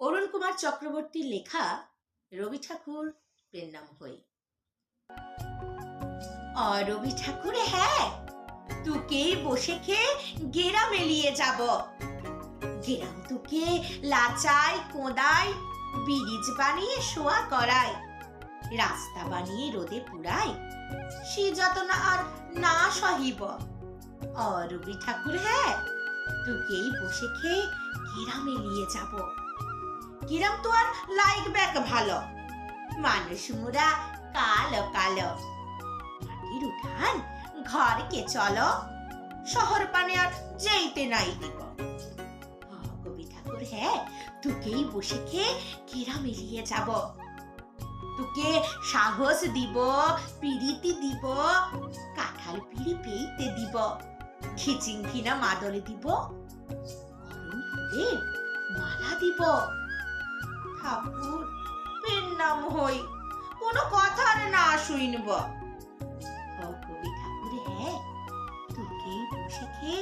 অরুণ কুমার চক্রবর্তীর লেখা রবি ঠাকুর পেন নাম হই অ, রবি ঠাকুর হ্যাঁ তোকে বসে খেয়ে গেরা মেলিয়ে যাব। গেরাম তোকে লাচাই, কোদাই, ব্রিজ বানিয়ে শোয়া করায় রাস্তা বানিয়ে রোদে পুরাই, সে যাতনা আর না সহিব। অ, রবি ঠাকুর হ্যাঁ তোকেই বসে খেয়ে গেরামে নিয়ে যাব। গেরাম তো আর লাইক ব্যাক ভালো। মানুষ মুরা কালো কালো। মাটির উঠান, ঘরকে চলো। শহর পানে আর যেইতে নাই দিব। কবি ঠাকুর হ্যাঁ তোকেই বসে খেয়ে গেরামে নিয়ে যাব। তোকে সাহস দিব পিড়িতি দিব, কাঁঠাল পিড়ি পেইতে দিব, খিচিং খিনা মাদলে দিব। ফুলের মালা দিব। ঠাকুর পেন নাম হই, কোনো কথার না শুনব। কবি ঠাকুর হ্যাঁ তোকেই বসে খেয়ে